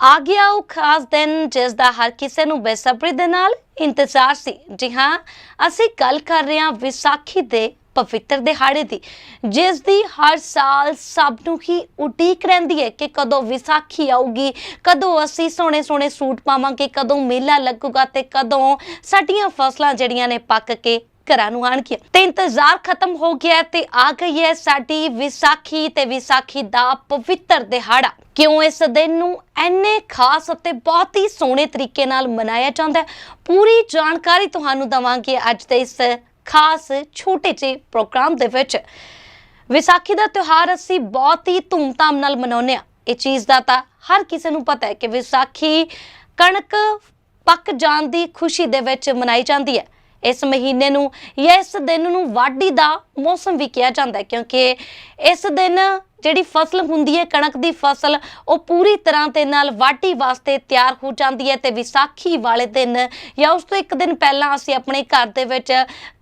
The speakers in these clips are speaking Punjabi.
ਆ ਗਿਆ ਉਹ ਖਾਸ ਦਿਨ ਜਿਸ ਦਾ ਹਰ ਕਿਸੇ ਨੂੰ ਬੇਸਬਰੀ ਦੇ ਨਾਲ ਇੰਤਜ਼ਾਰ ਸੀ। ਜੀ ਹਾਂ, ਅਸੀਂ ਗੱਲ ਕਰ ਰਹੇ ਹਾਂ ਵਿਸਾਖੀ ਦੇ ਪਵਿੱਤਰ ਦਿਹਾੜੇ ਦੀ, ਜਿਸ ਦੀ ਹਰ ਸਾਲ ਸਭ ਨੂੰ ਹੀ ਉਡੀਕ ਰਹਿੰਦੀ ਹੈ ਕਿ ਕਦੋਂ ਵਿਸਾਖੀ ਆਊਗੀ, ਕਦੋਂ ਅਸੀਂ ਸੋਹਣੇ ਸੋਹਣੇ ਸੂਟ ਪਾਵਾਂਗੇ, ਕਦੋਂ ਮੇਲਾ ਲੱਗੂਗਾ ਤੇ ਕਦੋਂ ਸਾਡੀਆਂ ਫਸਲਾਂ ਜਿਹੜੀਆਂ ਨੇ ਪੱਕ ਕੇ ਘਰਾਂ ਨੂੰ ਆਣਗੀਆਂ ਤੇ ਇੰਤਜ਼ਾਰ ਖਤਮ ਹੋ ਗਿਆ ਤੇ ਆ ਗਈ ਹੈ ਸਾਡੀ ਵਿਸਾਖੀ ਤੇ ਵਿਸਾਖੀ ਦਾ ਪਵਿੱਤਰ ਦਿਹਾੜਾ। ਕਿਉਂ ਇਸ ਦਿਨ ਨੂੰ ਐਨੇ ਖਾਸ ਅਤੇ ਬਹੁਤ ਹੀ ਸੋਹਣੇ ਤਰੀਕੇ ਨਾਲ ਮਨਾਇਆ ਜਾਂਦਾ ਹੈ? ਪੂਰੀ ਜਾਣਕਾਰੀ ਤੁਹਾਨੂੰ ਦਵਾਂਗੇ ਅੱਜ ਦੇ ਇਸ ਖਾਸ ਛੋਟੇ ਜਿਹੇ ਪ੍ਰੋਗਰਾਮ ਦੇ ਵਿੱਚ। ਵਿਸਾਖੀ ਦਾ ਤਿਉਹਾਰ ਅਸੀਂ ਬਹੁਤ ਹੀ ਧੂਮਧਾਮ ਨਾਲ ਮਨਾਉਂਦੇ ਆ ਇਹ ਚੀਜ਼ ਦਾ ਤਾਂ ਹਰ ਕਿਸੇ ਨੂੰ ਪਤਾ ਹੈ ਕਿ ਵਿਸਾਖੀ ਕਣਕ ਪੱਕ ਜਾਣ ਦੀ ਖੁਸ਼ੀ ਦੇ ਵਿੱਚ ਮਨਾਈ ਜਾਂਦੀ ਹੈ। ਇਸ ਮਹੀਨੇ ਨੂੰ ਜਾਂ ਇਸ ਦਿਨ ਨੂੰ ਵਾਢੀ ਦਾ ਮੌਸਮ ਵੀ ਕਿਹਾ ਜਾਂਦਾ ਹੈ, ਕਿਉਂਕਿ ਇਸ ਦਿਨ ਜਿਹੜੀ ਫਸਲ ਹੁੰਦੀ ਹੈ, ਕਣਕ ਦੀ ਫਸਲ, ਉਹ ਪੂਰੀ ਤਰ੍ਹਾਂ ਦੇ ਨਾਲ ਵਾਢੀ ਵਾਸਤੇ ਤਿਆਰ ਹੋ ਜਾਂਦੀ ਹੈ ਤੇ ਵਿਸਾਖੀ ਵਾਲੇ ਦਿਨ ਜਾਂ ਉਸ ਤੋਂ ਇੱਕ ਦਿਨ ਪਹਿਲਾਂ ਅਸੀਂ ਆਪਣੇ ਘਰ ਦੇ ਵਿੱਚ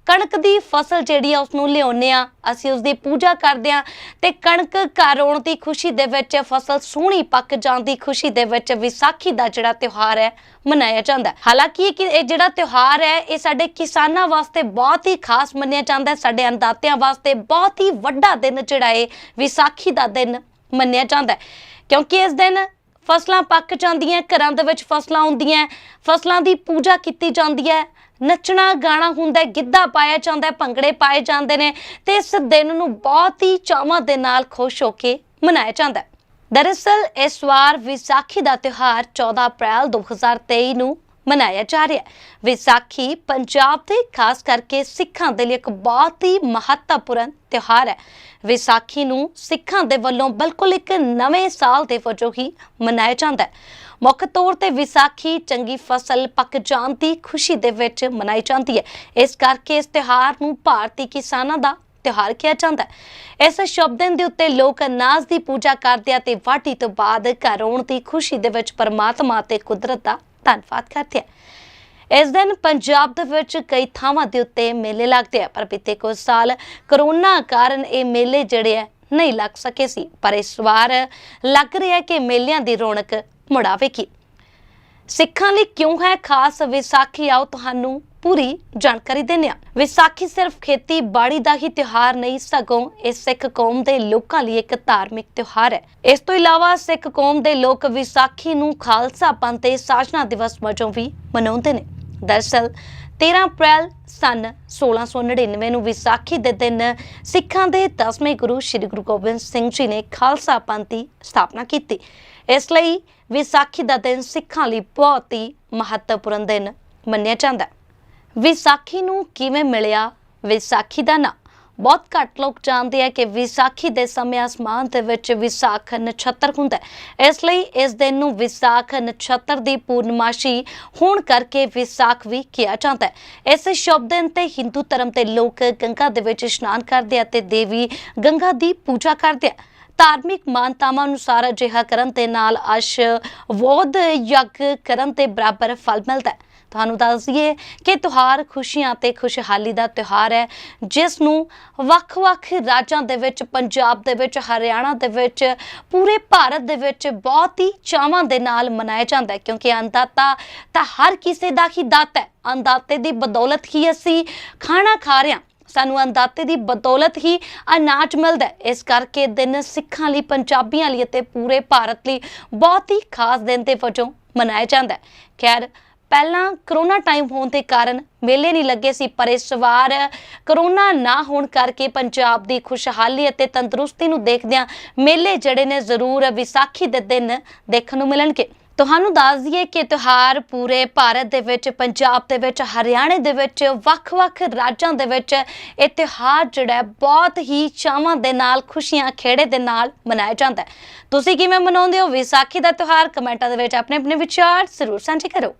ਕਣਕ ਦੀ ਫਸਲ ਜਿਹੜੀ ਆ ਉਸ ਨੂੰ ਲਿਆਉਂਦੇ ਆ, ਅਸੀਂ ਉਸ ਦੀ ਪੂਜਾ ਕਰਦੇ ਆ ਤੇ ਕਣਕ ਘਰ ਆਉਣ ਦੀ ਖੁਸ਼ੀ ਦੇ ਵਿੱਚ, ਫਸਲ ਸੋਹਣੀ ਪੱਕ ਜਾਣ ਦੀ ਖੁਸ਼ੀ ਦੇ ਵਿੱਚ ਵਿਸਾਖੀ ਦਾ ਜਿਹੜਾ ਤਿਉਹਾਰ ਹੈ, ਮਨਾਇਆ ਜਾਂਦਾ ਹੈ। ਹਾਲਾਂਕਿ ਕਿ ਇਹ ਜਿਹੜਾ ਤਿਉਹਾਰ ਹੈ, ਇਹ ਸਾਡੇ ਕਿਸਾਨਾਂ ਵਾਸਤੇ ਬਹੁਤ ਹੀ ਖਾਸ ਮੰਨਿਆ ਜਾਂਦਾ ਹੈ, ਸਾਡੇ ਅੰਦਾਤਿਆਂ ਵਾਸਤੇ ਬਹੁਤ ਹੀ ਵੱਡਾ ਦਿਨ ਜਿਹੜਾ ਹੈ ਵਿਸਾਖੀ ਦਾ ਦਿਨ ਮੰਨਿਆ ਜਾਂਦਾ ਹੈ। ਕਿਉਂਕਿ ਇਸ ਦਿਨ ਫਸਲਾਂ ਪੱਕ ਜਾਂਦੀਆਂ, ਘਰਾਂ ਦੇ ਵਿੱਚ ਫਸਲਾਂ ਹੁੰਦੀਆਂ, ਫਸਲਾਂ ਦੀ ਪੂਜਾ ਕੀਤੀ ਜਾਂਦੀ ਹੈ, ਨੱਚਣਾ ਗਾਣਾ ਹੁੰਦਾ ਗਿੱਧਾ ਪਾਇਆ ਜਾਂਦਾ ਭੰਗੜੇ ਪਾਏ ਜਾਂਦੇ ਨੇ ਤੇ ਇਸ ਦਿਨ ਨੂੰ ਬਹੁਤ ਹੀ ਚਾਵਾਂ ਦੇ ਨਾਲ ਖੁਸ਼ ਹੋ ਕੇ ਮਨਾਇਆ ਜਾਂਦਾ ਹੈ। ਦਰਅਸਲ ਇਸ ਵਾਰ ਵਿਸਾਖੀ ਦਾ ਤਿਉਹਾਰ 14 ਅਪ੍ਰੈਲ 2023 ਨੂੰ ਮਨਾਇਆ ਜਾ ਰਿਹਾ ਹੈ। ਵਿਸਾਖੀ ਪੰਜਾਬ ਦੇ, ਖਾਸ ਕਰਕੇ ਸਿੱਖਾਂ ਦੇ ਲਈ ਇੱਕ ਬਹੁਤ ਹੀ ਮਹੱਤਵਪੂਰਨ ਤਿਉਹਾਰ ਹੈ। ਵਿਸਾਖੀ ਨੂੰ ਸਿੱਖਾਂ ਦੇ ਵੱਲੋਂ ਬਿਲਕੁਲ ਇੱਕ ਨਵੇਂ ਸਾਲ ਦੇ ਵਜੋਂ ਹੀ ਮਨਾਇਆ ਜਾਂਦਾ ਹੈ। ਮੁੱਖ ਤੌਰ ਤੇ ਵਿਸਾਖੀ ਚੰਗੀ ਫਸਲ ਪੱਕ ਜਾਣ ਦੀ ਖੁਸ਼ੀ ਦੇ ਵਿੱਚ ਮਨਾਈ ਜਾਂਦੀ ਹੈ। ਇਸ ਕਰਕੇ ਇਸ ਤਿਉਹਾਰ ਨੂੰ ਭਾਰਤੀ ਕਿਸਾਨਾਂ ਦਾ ਤਿਉਹਾਰ ਕਿਹਾ ਜਾਂਦਾ ਹੈ। ਇਸ ਸ਼ੁਭ ਦੇ ਉੱਤੇ ਲੋਕ ਅਨਾਜ ਦੀ ਪੂਜਾ ਕਰਦੇ ਆ ਤੇ ਵਾਢੀ ਤੋਂ ਬਾਅਦ ਘਰ ਆਉਣ ਦੀ ਖੁਸ਼ੀ ਦੇ ਵਿੱਚ ਪਰਮਾਤਮਾ ਤੇ ਕੁਦਰਤ ਦਾ ਧੰਨਵਾਦ ਕਰਦੇ ਆ ਇਸ ਦਿਨ ਪੰਜਾਬ ਦੇ ਵਿੱਚ ਕਈ ਥਾਵਾਂ ਦੇ ਉੱਤੇ ਮੇਲੇ ਲੱਗਦੇ ਆ, ਪਰ ਪਿਛਲੇ ਕੁਝ ਸਾਲ ਕਰੋਨਾ ਕਾਰਨ ਇਹ ਮੇਲੇ ਜਿਹੜੇ ਆ ਨਹੀਂ ਲੱਗ ਸਕੇ ਸੀ। ਪਰ ਇਸ ਵਾਰ ਲੱਗ ਰਿਹਾ ਕਿ ਮੇਲਿਆਂ ਦੀ ਰੌਣਕ ਮੁੜਾਵੇਗੀ। ਸਿੱਖਾਂ ਲਈ ਕਿਉਂ ਹੈ ਖਾਸ? ਵਿਸਾਖੀ, ਆਓ ਤੁਹਾਨੂੰ ਪੂਰੀ ਜਾਣਕਾਰੀ ਦਿੰਦੇ ਹਾਂ। ਵਿਸਾਖੀ ਸਿਰਫ ਖੇਤੀਬਾੜੀ ਦਾ ਹੀ ਤਿਉਹਾਰ ਨਹੀਂ, ਸਗੋਂ ਇਹ ਸਿੱਖ ਕੌਮ ਦੇ ਲੋਕਾਂ ਲਈ ਇੱਕ ਧਾਰਮਿਕ ਤਿਉਹਾਰ ਹੈ। ਇਸ ਤੋਂ ਇਲਾਵਾ ਸਿੱਖ ਕੌਮ ਦੇ ਲੋਕ ਵਿਸਾਖੀ ਨੂੰ ਖਾਲਸਾ ਪੰਥ ਤੇ ਸਾਜਨਾ ਦਿਵਸ ਵਜੋਂ ਵੀ ਮਨਾਉਂਦੇ ਨੇ। ਦਰਅਸਲ 13 ਅਪ੍ਰੈਲ ਸਨ। 1699 ਨੂੰ ਵਿਸਾਖੀ ਦੇ ਦਿਨ ਸਿੱਖਾਂ ਦੇ 10ਵੇਂ ਗੁਰੂ ਸ੍ਰੀ ਗੁਰੂ ਗੋਬਿੰਦ ਸਿੰਘ ਜੀ ਨੇ ਖਾਲਸਾ ਪੰਥ ਦੀ ਸਥਾਪਨਾ ਕੀਤੀ। ਇਸ ਲਈ ਵਿਸਾਖੀ ਦਾ ਦਿਨ ਸਿੱਖਾਂ ਲਈ ਬਹੁਤ ਹੀ ਮਹੱਤਵਪੂਰਨ ਦਿਨ ਮੰਨਿਆ ਜਾਂਦਾ ਹੈ। ਵਿਸਾਖੀ ਨੂੰ ਕਿਵੇਂ ਮਿਲਿਆ? ਵਿਸਾਖੀ ਦਾ ਨਾਂ ਬਹੁਤ ਘੱਟ ਲੋਕ ਜਾਣਦੇ ਆ ਕਿ ਵਿਸਾਖੀ ਦੇ ਸਮੇਂ ਅਸਮਾਨ ਦੇ ਵਿੱਚ ਵਿਸਾਖ ਨਛੱਤਰ ਹੁੰਦਾ ਹੈ। ਇਸ ਲਈ ਇਸ ਦਿਨ ਨੂੰ ਵਿਸਾਖ ਨਛੱਤਰ ਦੀ ਪੂਰਨਮਾਸ਼ੀ ਹੋਣ ਕਰਕੇ ਵਿਸਾਖ ਵੀ ਕਿਹਾ ਜਾਂਦਾ ਹੈ। ਇਸ ਸ਼ੁਭ ਦਿਨ ਤੇ ਹਿੰਦੂ ਧਰਮ ਦੇ ਲੋਕ ਗੰਗਾ ਦੇ ਵਿੱਚ ਇਸ਼ਨਾਨ ਕਰਦੇ ਆ ਤੇ ਦੇਵੀ ਗੰਗਾ ਦੀ ਪੂਜਾ ਕਰਦੇ ਆ। ਧਾਰਮਿਕ ਮਾਨਤਾਵਾਂ ਅਨੁਸਾਰ ਅਜਿਹਾ ਕਰਨ ਦੇ ਨਾਲ ਅਸ਼ ਵੋਧ ਯੱਗ ਕਰਨ ਦੇ ਬਰਾਬਰ ਫਲ ਮਿਲਦਾ ਹੈ। ਤੁਹਾਨੂੰ ਦੱਸ ਦਈਏ ਕਿ ਤਿਉਹਾਰ ਖੁਸ਼ੀਆਂ ਤੇ ਖੁਸ਼ਹਾਲੀ ਦਾ ਤਿਉਹਾਰ ਹੈ, ਜਿਸ ਨੂੰ ਵੱਖ-ਵੱਖ ਰਾਜਾਂ ਦੇ ਵਿੱਚ, ਪੰਜਾਬ ਦੇ ਵਿੱਚ, ਹਰਿਆਣਾ ਦੇ ਵਿੱਚ, ਪੂਰੇ ਭਾਰਤ ਦੇ ਵਿੱਚ ਬਹੁਤ ਹੀ ਚਾਵਾਂ ਦੇ ਨਾਲ ਮਨਾਇਆ ਜਾਂਦਾ ਹੈ। ਕਿਉਂਕਿ ਅੰਦਾਤਾ ਤਾਂ ਹਰ ਕਿਸੇ ਦਾ ਹੀ ਦਾਤਾ ਹੈ। ਅੰਦਾਤੇ ਦੀ ਬਦੌਲਤ ਹੀ ਅਸੀਂ ਖਾਣਾ ਖਾ ਰਹੇ ਹਾਂ। ਸਾਨੂੰ ਅੰਦਾਤੇ ਦੀ ਬਦੌਲਤ ਹੀ ਅਨਾਜ ਮਿਲਦਾ ਇਸ ਕਰਕੇ ਦਿਨ ਸਿੱਖਾਂ ਲਈ, ਪੰਜਾਬੀਆਂ ਲਈ ਅਤੇ ਪੂਰੇ ਭਾਰਤ ਲਈ ਬਹੁਤ ਹੀ ਖਾਸ ਦਿਨ ਦੇ ਵਜੋਂ ਮਨਾਇਆ ਜਾਂਦਾ ਹੈ। ਖੈਰ, ਪਹਿਲਾਂ ਕਰੋਨਾ ਟਾਈਮ ਹੋਣ ਦੇ ਕਾਰਨ ਮੇਲੇ ਨਹੀਂ ਲੱਗੇ ਸੀ, ਪਰ ਇਸ ਵਾਰ ਕਰੋਨਾ ਨਾ ਹੋਣ ਕਰਕੇ ਪੰਜਾਬ ਦੀ ਖੁਸ਼ਹਾਲੀ ਅਤੇ ਤੰਦਰੁਸਤੀ ਨੂੰ ਦੇਖਦਿਆਂ ਮੇਲੇ ਜਿਹੜੇ ਨੇ ਜ਼ਰੂਰ ਵਿਸਾਖੀ ਦੇ ਦਿਨ ਦੇਖਣ ਨੂੰ ਮਿਲਣਗੇ। ਤੁਹਾਨੂੰ ਦੱਸ ਦਈਏ ਕਿ ਤਿਉਹਾਰ ਪੂਰੇ ਭਾਰਤ ਦੇ ਵਿੱਚ, ਪੰਜਾਬ ਦੇ ਵਿੱਚ, ਹਰਿਆਣੇ ਦੇ ਵਿੱਚ, ਵੱਖ-ਵੱਖ ਰਾਜਾਂ ਦੇ ਵਿੱਚ ਇਹ ਤਿਉਹਾਰ ਜਿਹੜਾ ਬਹੁਤ ਹੀ ਚਾਵਾਂ ਦੇ ਨਾਲ, ਖੁਸ਼ੀਆਂ, ਖੇੜੇ ਦੇ ਨਾਲ ਮਨਾਇਆ ਜਾਂਦਾ ਹੈ। ਤੁਸੀਂ ਕਿਵੇਂ ਮਨਾਉਂਦੇ ਹੋ? ਵਿਸਾਖੀ ਦਾ ਤਿਉਹਾਰ, ਕਮੈਂਟਾਂ ਦੇ ਵਿੱਚ ਆਪਣੇ ਆਪਣੇ ਵਿਚਾਰ ਜ਼ਰੂਰ ਸਾਂਝੇ ਕਰੋ।